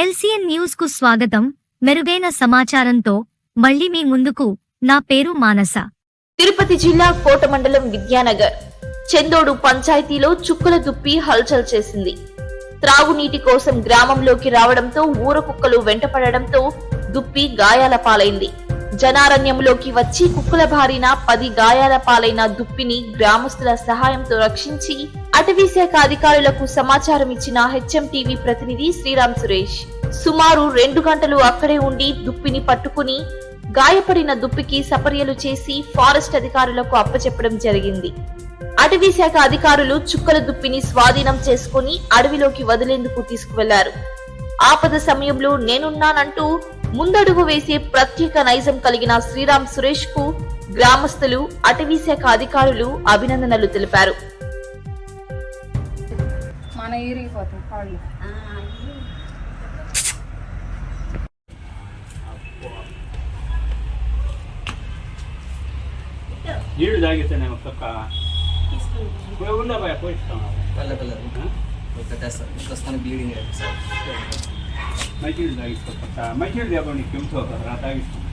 LCN న్యూస్కు స్వాగతం. మెరుగైన సమాచారంతో మళ్ళీ మీ ముందుకు నా పేరు మానస. తిరుపతి జిల్లా కోట మండలం విద్యానగర్. చెందోడు పంచాయతీలో చుక్కల దుప్పి హల్చల్ చేసింది. త్రాగునీటి కోసం గ్రామంలోకి రావడంతో ఊర కుక్కలు వెంటపడడంతో దుప్పి గాయాల పాలైంది. జనారణ్యంలోకి వచ్చి కుక్కల బారిన పది గాయాల పాలైన దుప్పిని గ్రామస్తుల సహాయంతో రక్షించి అటవీ శాఖ అధికారులకు సమాచారం ఇచ్చిన హెచ్ఎం టీవీ ప్రతినిధి శ్రీరామ్ సురేష్. సుమారు రెండు గంటలు అక్కడే ఉండి దుప్పిని పట్టుకుని గాయపడిన దుప్పికి సపర్యలు చేసి ఫారెస్ట్ అధికారులకు అప్పచెప్పడం జరిగింది. అటవీ శాఖ అధికారులు చుక్కల దుప్పిని స్వాధీనం చేసుకుని అడవిలోకి వదిలేందుకు తీసుకువెళ్ళారు. ఆపద సమయంలో నేనున్నానంటూ ముందడుగు వేసే ప్రత్యేక నైజం కలిగిన శ్రీరామ్ సురేష్కు గ్రామస్తులు అటవీ శాఖ అధికారులు అభినందనలు తెలిపారు. మన ఇరిగిపోతాయి కాళ్ళు నీళ్ళు తాగిస్తేనే ఒక్కొక్క ఉందా పోయి పోయిస్తాం పల్లె పిల్లలు పెట్టేస్తారు ప్రస్తుతానికి బ్లీడింగ్ అయింది సార్. మంచి నీళ్ళు తాగిస్తాం. కొత్త మంచి నీళ్ళు తేపో నీకు చెంపుతో కదా తాగిస్తాం.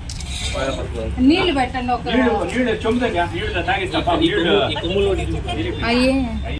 నీళ్ళు పెట్టండి ఒక నీళ్ళు నీళ్ళు నీళ్ళు తాగిస్తాం. ఈ